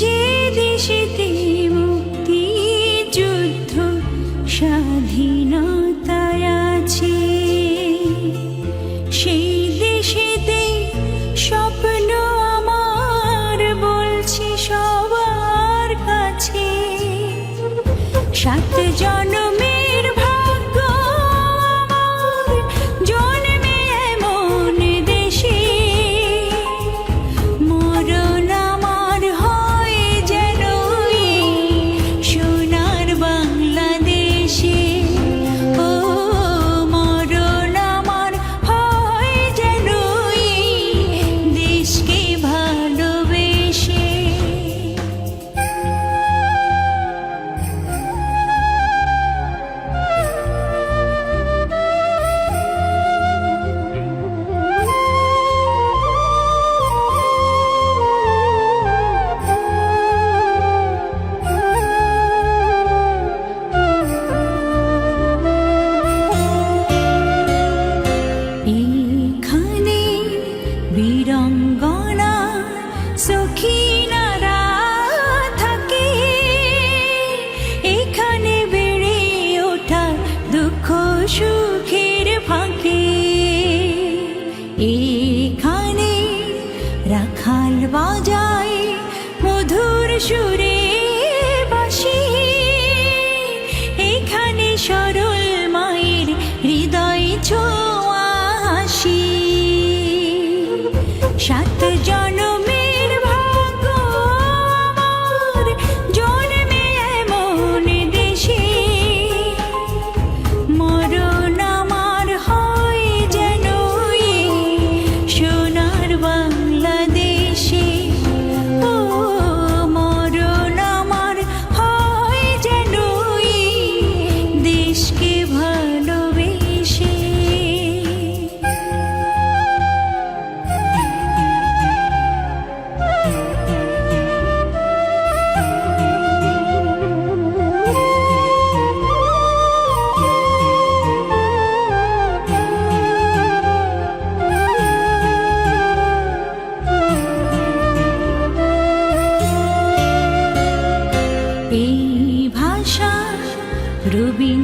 যে দেশেতে মুক্তি যুদ্ধ স্বাধীনতায় আছে, সেই দেশেতে স্বপ্ন আমার বলছি সবার কাছে। সাত জনমের shoot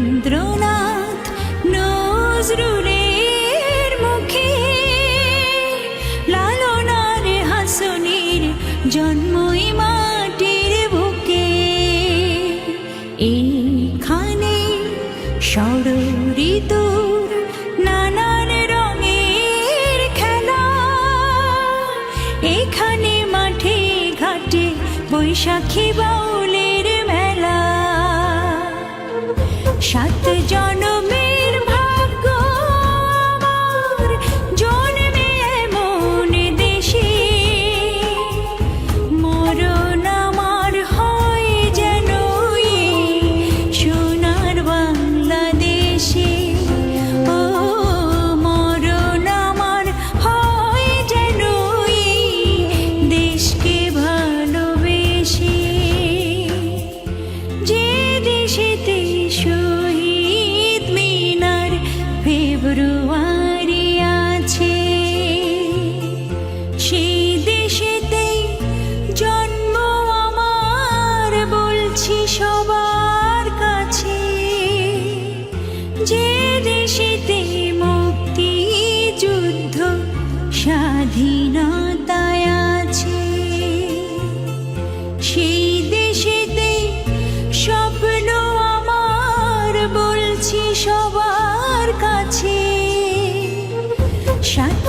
রবীন্দ্রনাথ নজরুলের মুখে, লালনার জন্মই মাটির বুকে। এইখানে নানান রঙের খেলা, এখানে মাঠে ঘাটে বৈশাখী বাউলের সাত জনমের সবার কাছে, যে দেশেতে মুক্তি, যুদ্ধ, স্বাধীনতায় আছে, সেই দেশেতে স্বপ্ন আমার বলছি সবার কাছে। সাত